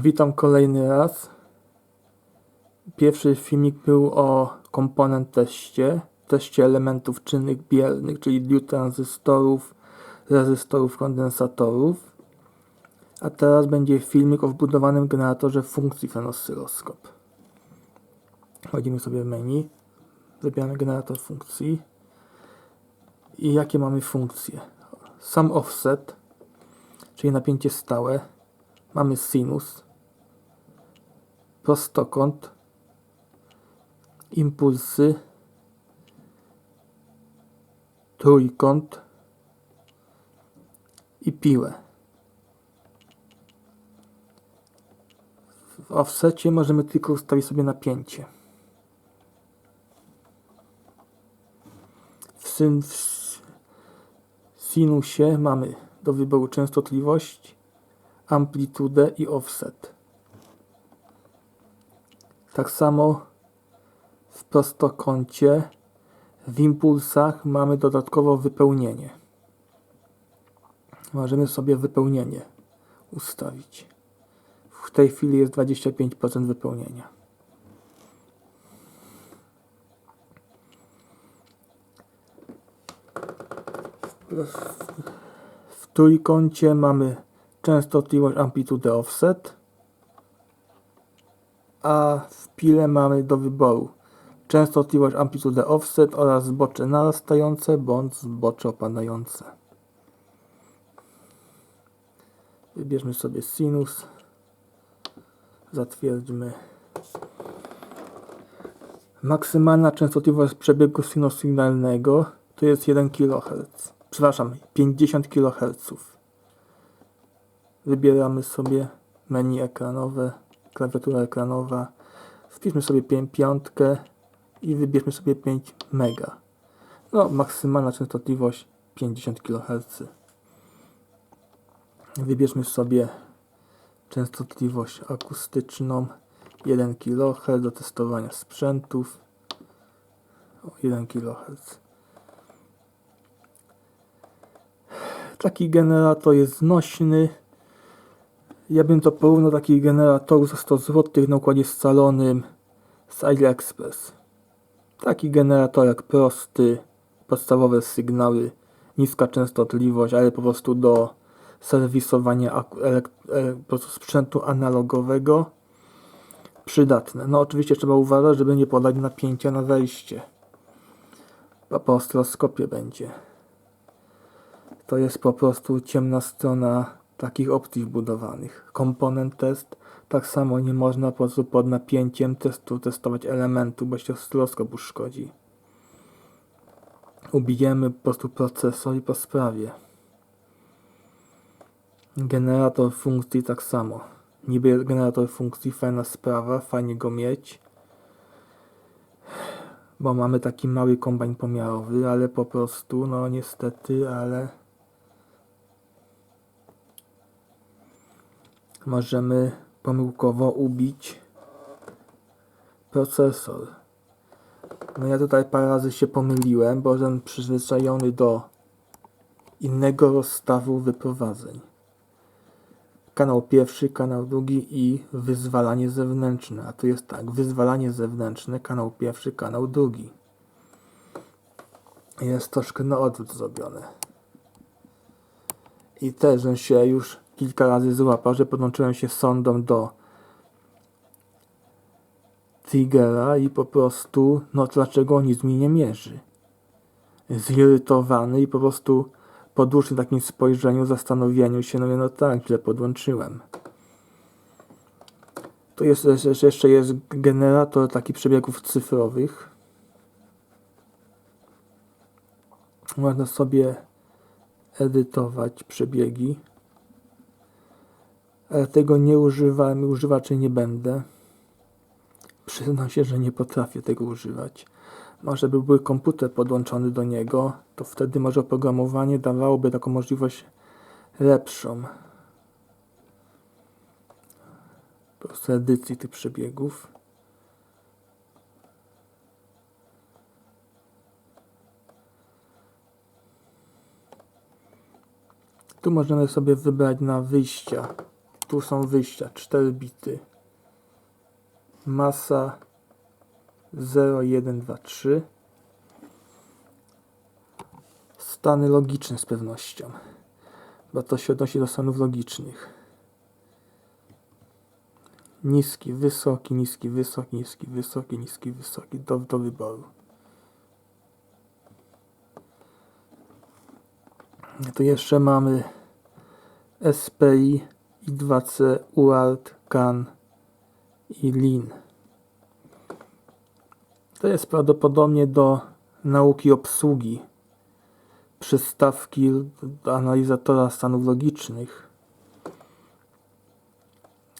Witam kolejny raz. Pierwszy filmik był o komponent teście, teście elementów czynnych biernych, czyli diod tranzystorów, rezystorów, kondensatorów. A teraz będzie filmik o wbudowanym generatorze funkcji fenoscyloskop. Wchodzimy sobie w menu, wybieramy generator funkcji i jakie mamy funkcje. Sam offset, czyli napięcie stałe, mamy sinus, prostokąt, impulsy, trójkąt i piłę. W offsecie możemy tylko ustawić sobie napięcie. W, w sinusie mamy do wyboru częstotliwość, amplitudę i offset. Tak samo w prostokącie w impulsach mamy dodatkowo wypełnienie. Możemy sobie wypełnienie ustawić. W tej chwili jest 25% wypełnienia. W trójkącie mamy częstotliwość amplitudę offset, a w pile mamy do wyboru częstotliwość amplitudę offset oraz zbocze narastające bądź zbocze opadające. Wybierzmy sobie sinus, zatwierdźmy. Maksymalna częstotliwość przebiegu sinusoidalnego to jest 1 kHz. Przepraszam, 50 kHz. Wybieramy sobie menu ekranowe, klawiatura ekranowa. Wpiszmy sobie piątkę i wybierzmy sobie 5 mega. No, maksymalna częstotliwość 50 kHz. Wybierzmy sobie częstotliwość akustyczną 1 kHz do testowania sprzętów. O, 1 kHz. Taki generator jest znośny. Ja bym to porównał do takich generatorów za 100 zł na układzie scalonym z AliExpress. Taki generatorek prosty, podstawowe sygnały, niska częstotliwość, ale po prostu do serwisowania e, sprzętu analogowego przydatne. No oczywiście trzeba uważać, żeby nie podać napięcia na wejście. Bo po oscyloskopie będzie. To jest po prostu ciemna strona takich opcji wbudowanych. Komponent test, tak samo nie można po prostu pod napięciem testu testować elementu, bo się oscyloskop uszkodzi. Ubijemy po prostu procesor i po sprawie. Generator funkcji tak samo. Niby generator funkcji, fajna sprawa, fajnie go mieć. Bo mamy taki mały kombajn pomiarowy, ale po prostu, no niestety, ale możemy pomyłkowo ubić procesor. No ja tutaj parę razy się pomyliłem, bo jestem przyzwyczajony do innego rozstawu wyprowadzeń. Kanał pierwszy, kanał drugi i wyzwalanie zewnętrzne. A tu jest tak, wyzwalanie zewnętrzne, kanał pierwszy, kanał drugi. Jest troszkę na odwrót zrobione. I też on się już kilka razy złapał, że podłączyłem się sondą do triggera i po prostu, no dlaczego nic mi nie mierzy? Zirytowany i po prostu po dłuższym takim spojrzeniu, zastanowieniu się, no, no tak, źle podłączyłem. Tu jest jeszcze- jest generator taki przebiegów cyfrowych. Można sobie edytować przebiegi. Ale tego nie używam i używaczy nie będę. Przyznam się, że nie potrafię tego używać. Może by był komputer podłączony do niego, to wtedy może oprogramowanie dawałoby taką możliwość lepszą. Po prostu edycji tych przebiegów. Tu możemy sobie wybrać na wyjścia Tu są wyjścia, 4 bity. Masa 0, 1, 2, 3. Stany logiczne z pewnością, bo to się odnosi do stanów logicznych. Niski, wysoki, niski, wysoki, niski, wysoki, niski, wysoki, do, do wyboru. Tu jeszcze mamy SPI, I2C, UART, CAN i LIN. To jest prawdopodobnie do nauki obsługi przystawki analizatora stanów logicznych.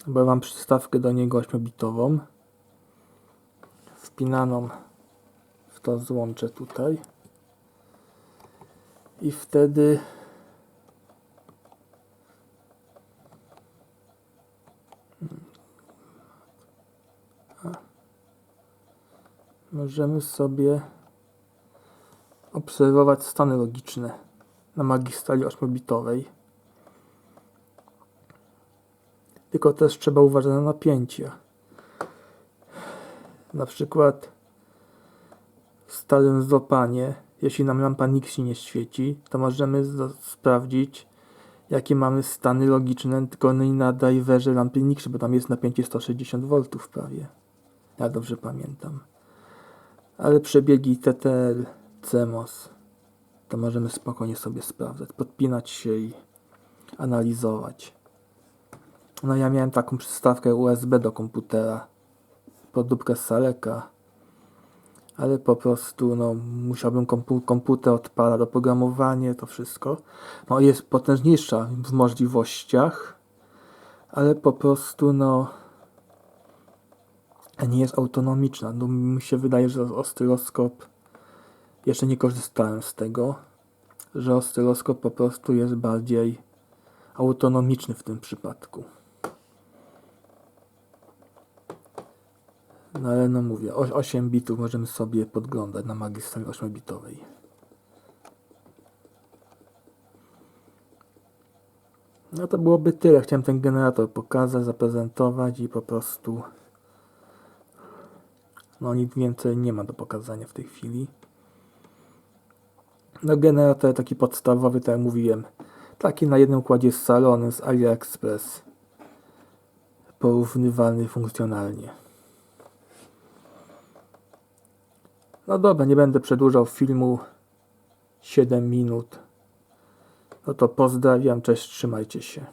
Bo mam przystawkę do niego 8-bitową wpinaną w to złącze tutaj i wtedy możemy sobie obserwować stany logiczne na magistrali 8-bitowej. Tylko też trzeba uważać na napięcia. Na przykład w starym zopanie, jeśli nam lampa Nixie nie świeci, to możemy sprawdzić, jakie mamy stany logiczne tylko na driverze lampy Nixie, bo tam jest napięcie 160 V prawie. Ja dobrze pamiętam. Ale przebiegi TTL, CMOS, to możemy spokojnie sobie sprawdzać, podpinać się i analizować. No ja miałem taką przystawkę USB do komputera, podróbkę z Saleka, ale po prostu no, musiałbym kompu komputer odpalać, oprogramowanie, to wszystko. No jest potężniejsza w możliwościach, ale po prostu no nie jest autonomiczna. No, mi się wydaje, że oscyloskop jeszcze nie korzystałem z tego, że oscyloskop po prostu jest bardziej autonomiczny w tym przypadku. No ale no mówię, oś- 8 bitów możemy sobie podglądać na magistrali 8-bitowej. No to byłoby tyle. Chciałem ten generator pokazać, zaprezentować i po prostu no nic więcej nie ma do pokazania w tej chwili. No generator taki podstawowy, tak jak mówiłem, taki na jednym układzie z salonem z AliExpress. Porównywalny funkcjonalnie. No dobra, nie będę przedłużał filmu 7 minut. No to pozdrawiam, cześć, trzymajcie się.